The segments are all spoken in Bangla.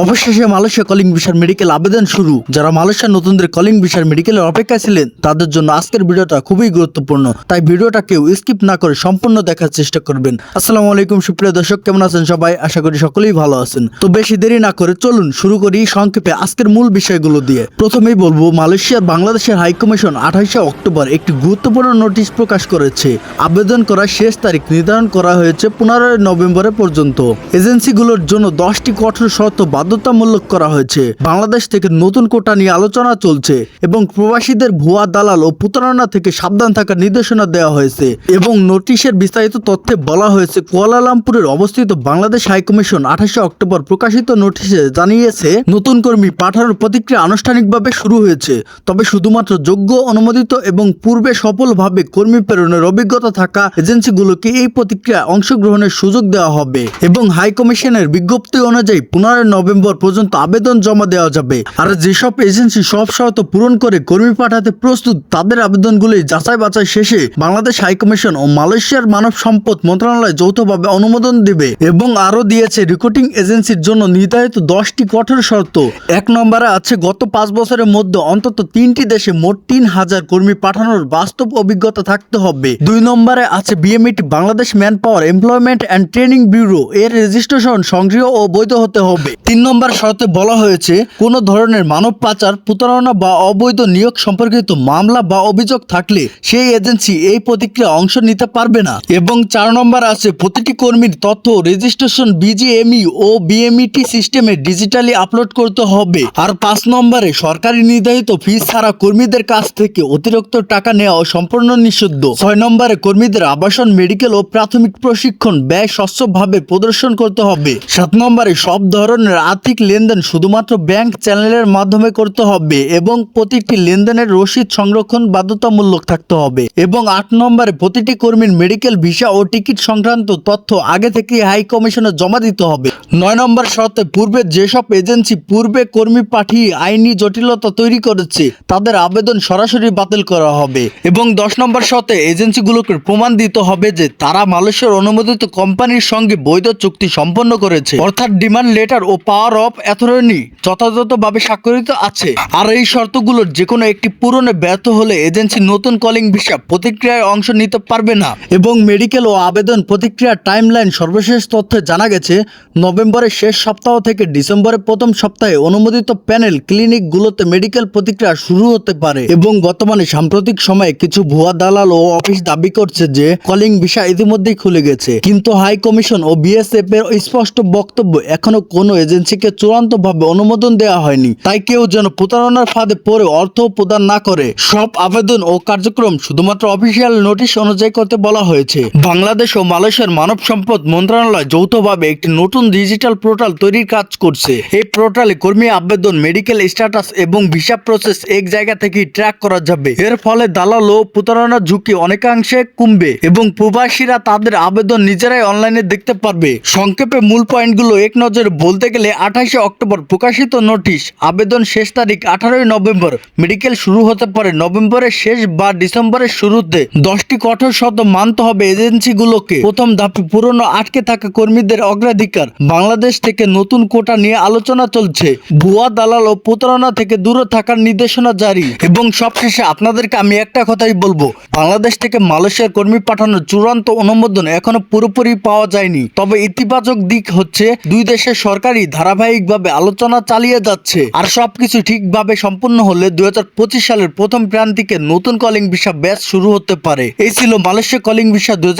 অবশেষে মালয়েশিয়া কলিং ভিসার মেডিকেল আবেদন শুরু। যারা মালয়েশিয়ার নতুনদের কলিং ভিসার মেডিকেলের অপেক্ষায় ছিলেন, তাদের জন্য আজকের ভিডিওটা খুবই গুরুত্বপূর্ণ। তাই ভিডিওটা কেউ স্কিপ না করে সম্পূর্ণ দেখার চেষ্টা করবেন। আসসালামু আলাইকুম, সুপ্রিয় দর্শক, কেমন আছেন সবাই? আশা করি সকলেই ভালো আছেন। তো বেশি দেরি না করে চলুন শুরু করি সংক্ষেপে আজকের মূল বিষয়গুলো দিয়ে। প্রথমেই বলব, মালয়েশিয়ার বাংলাদেশের হাই কমিশন আঠাশে অক্টোবর একটি গুরুত্বপূর্ণ নোটিশ প্রকাশ করেছে। আবেদন করার শেষ তারিখ নির্ধারণ করা হয়েছে পনেরোই নভেম্বরে পর্যন্ত। এজেন্সিগুলোর জন্য দশটি কঠোর শর্ত বাধ্যতামূলক করা হয়েছে। বাংলাদেশ থেকে নতুন কোটা নিয়ে আলোচনা চলছে এবং প্রবাসীদের ভুয়া দালাল ও প্রতারণা থেকে সাবধান থাকার নির্দেশনা দেওয়া হয়েছে এবং নোটিশের বিস্তারিত তথ্যে বলা হয়েছে, কুয়ালালামপুরের অবস্থিত বাংলাদেশ হাই কমিশন আঠাশে অক্টোবর প্রকাশিত নোটিশে জানিয়েছে, নতুন কর্মী পাঠানোর প্রতিক্রিয়া আনুষ্ঠানিকভাবে শুরু হয়েছে, তবে শুধুমাত্র যোগ্য, অনুমোদিত এবং পূর্বে সফলভাবে কর্মী প্রেরণের অভিজ্ঞতা থাকা এজেন্সিগুলোকে এই প্রতিক্রিয়ায় অংশগ্রহণের সুযোগ দেওয়া হবে এবং হাইকমিশনের বিজ্ঞপ্তি অনুযায়ী পুনরায় নভেম্বর পর্যন্ত আবেদন জমা দেওয়া যাবে। আর যেসব এজেন্সি সব শর্ত পূরণ করে কর্মী পাঠাতে প্রস্তুত, তাদের আবেদনগুলি যাচাই বাছাই শেষে বাংলাদেশ হাইকমিশন ও মালয়েশিয়ার মানব সম্পদ মন্ত্রণালয় যৌথভাবে অনুমোদন দেবে এবং আরও দিয়েছে, রিক্রুটিং এজেন্সির জন্য নির্ধারিত দশটি কঠোর শর্ত। এক নম্বরে আছে, গত পাঁচ বছরের মধ্যে অন্তত তিনটি দেশে মোট তিন হাজার কর্মী পাঠানোর বাস্তব অভিজ্ঞতা থাকতে হবে। দুই নম্বরে আছে, BMET Bangladesh manpower employment and training bureau এর রেজিস্ট্রেশন সংগ্রহ ও বৈধ হতে হবে। তিন নম্বর শর্তে বলা হয়েছে, কোনো ধরনের মানব পাচার, প্রতারণা বা অবৈধ নিয়োগ সম্পর্কিত মামলা বা অভিযোগ থাকলে সেই এজেন্সি এই প্রতিক্রিয়া অংশ নিতে পারবে না। এবং চার নম্বর আছে, প্রতিটি কর্মীর তথ্য, রেজিস্ট্রেশন, বিজিএমই ও বিএমইটি সিস্টেমে ডিজিটালি আপলোড করতে হবে। আর পাঁচ নম্বরে, সরকারি নির্ধারিত ফি ছাড়া কর্মীদের কাছ থেকে অতিরিক্ত টাকা নেওয়া সম্পূর্ণ নিষিদ্ধ। ছয় নম্বরে, কর্মীদের আবাসন, মেডিকেল ও প্রাথমিক প্রশিক্ষণ ব্যয় স্বচ্ছভাবে প্রদর্শন করতে হবে। সাত নম্বরে, সব ধরনের আর্থিক লেনদেন শুধুমাত্র ব্যাংক চ্যানেলের মাধ্যমে করতে হবে এবং প্রতিটি লেনদেনের রসিদ সংরক্ষণ বাধ্যতামূলক থাকতে হবে। এবং আট নম্বরে প্রতিটি কর্মীর মেডিকেল ভিসা ও টিকিট সংক্রান্ত তথ্য আগে থেকে হাই কমিশনে জমা দিতে হবে। নয় নম্বর শর্তে পূর্বে যেসব এজেন্সি পূর্বে কর্মী পাঠিয়ে আইনি জটিলতা তৈরি করেছে, তাদের আবেদন সরাসরি বাতিল করা হবে। এবং দশ নম্বর শর্তে এজেন্সিগুলোকে প্রমাণ দিতে হবে যে তারা মালয়েশিয়ার অনুমোদিত কোম্পানির সঙ্গে বৈধ চুক্তি সম্পন্ন করেছে। অর্থাৎ ডিমান্ড লেটার ও পাওয়ার অফ অ্যাথর্নি যথাযথভাবে স্বাক্ষরিত আছে। আর এই শর্তগুলোর যে কোনো একটি পূরণে ব্যর্থ হলে এজেন্সি নতুন কলিং ভিসা প্রতিক্রিয়ায় অংশ নিতে পারবে না। এবং মেডিকেল ও আবেদন প্রতিক্রিয়ার টাইমলাইন সর্বশেষ তথ্যে জানা গেছে, নভেম্বরের শেষ সপ্তাহ থেকে ডিসেম্বরের প্রথম সপ্তাহে অনুমোদিত প্যানেল ক্লিনিকগুলোতে মেডিকেল প্রতিক্রিয়া শুরু হতে পারে। এবং বর্তমানে সাম্প্রতিক সময়ে কিছু ভুয়া দালাল ও অফিস দাবি করছে যে কলিং ভিসা ইতিমধ্যেই খুলে গেছে। কিন্তু হাই কমিশন ও বিএসএফ এর স্পষ্ট বক্তব্য এখনও কোনো এজেন্সিকে চূড়ান্তভাবে অনুমোদন দেওয়া হয়নি। তাই কেউ যেন প্রতারণার ফাঁদে পড়ে অর্থ প্রদান না করে, সব আবেদন ও কার্যক্রম শুধুমাত্র অফিসিয়াল নোটিশ অনুযায়ী করতে বলা হয়েছে। বাংলাদেশ ও মালয়েশিয়ার মানব সম্পদ মন্ত্রণালয় যৌথভাবে একটি নতুন ডিজিটাল পোর্টাল তৈরির কাজ করছে। এই পোর্টালে কর্মী আবেদন, মেডিকেল স্ট্যাটাস এবং ভিসা প্রসেস এক জায়গা থেকেই ট্র্যাক করা যাবে। এর ফলে দালাল ও প্রতারণার ঝুঁকি অনেকাংশে কমবে এবং প্রবাসীরা তাদের আবেদন নিজেরাই অনলাইনে দেখতে পারবে। সংক্ষেপে মূল পয়েন্টগুলো এক নজরে বলতে গেলে আঠাশে অক্টোবর প্রকাশিত নোটিশ, আবেদন শেষ তারিখ আঠারোই নভেম্বর, মেডিকেল শুরু হতে পারে নভেম্বরের শেষ বা ডিসেম্বরের শুরুতে। দশটি কঠোর শর্ত মানতে হবে এজেন্সিগুলোকে। প্রথম ধাপে, পুরনো আটকে থাকা কর্মীদের অগ্রাধিকার। বাংলাদেশ থেকে নতুন কোটা নিয়ে আলোচনা চলছে। ভুয়া দালাল ও প্রতারণা থেকে দূরে থাকার নির্দেশনা জারি। এবং সবশেষে আপনাদেরকে আমি একটা কথাই বলব, বাংলাদেশ থেকে মালয়েশিয়ার কর্মী পাঠানোর চূড়ান্ত অনুমোদন এখনও পুরোপুরি পাওয়া যায়নি। তবে ইতিবাচক দিক হচ্ছে, দুই দেশের সরকারই ধারাবাহিকভাবে আলোচনা চালিয়ে যাচ্ছে। আর সবকিছু ঠিকভাবে সম্পূর্ণ হলে দুই হাজার পঁচিশ সালের প্রথম প্রান্তিকে নতুন কলিং ভিসা ব্যাচ শুরু হতে পারে। এই ছিল মালয়েশিয়া কলিং ভিসা দুই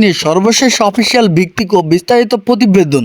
নিয়ে সর্বশেষ অফিসিয়াল ভিত্তিক ও বিস্তারিত প্রতিবেদন।